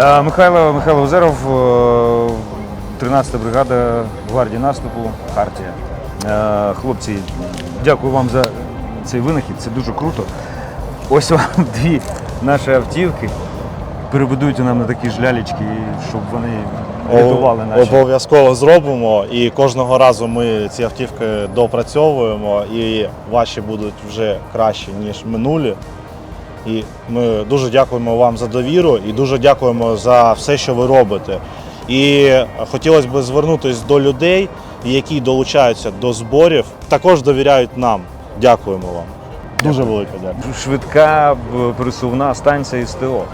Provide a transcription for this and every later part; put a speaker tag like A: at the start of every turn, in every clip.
A: Е, Михайло, Михайло Озеров, е, 13-та бригада гвардії наступу, Хартія. Е, Хлопці, дякую вам за цей винахід, це дуже круто. Ось вам дві наші автівки. Перебудуйте нам на такі ж лялечки, щоб вони рятували наші.
B: Обов'язково зробимо і кожного разу ми ці автівки допрацьовуємо, і ваші будуть вже кращі, ніж минулі. І ми дуже дякуємо вам за довіру і дуже дякуємо за все, що ви робите. І хотілося б звернутися до людей, які долучаються до зборів, також довіряють нам. Дякуємо вам. Дуже велике дякую.
A: швидка б, пересувна станція СТО.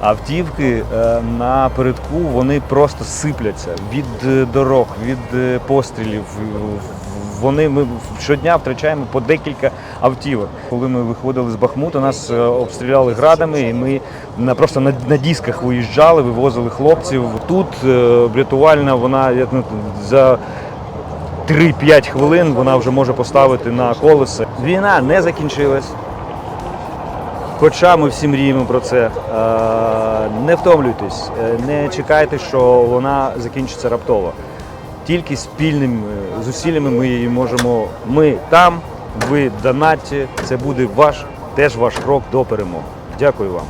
A: Автівки е, на передку вони просто сипляться від е, дорог, від е, пострілів. Вони ми щодня втрачаємо по декілька автівок. Коли ми виходили з Бахмута, нас е, обстріляли градами, і ми просто на, на дисках виїжджали, вивозили хлопців. Тут е, рятувальна, вона ну, за 3-5 хвилин вона вже може поставити на колеса. Війна не закінчилась. Хоча ми всі мріємо про це. Е, Не втомлюйтесь, не чекайте, що вона закінчиться раптово. Тільки спільними зусиллями ми її можемо. Ми там, ви донатьте. Це буде ваш теж ваш крок до перемоги. Дякую вам.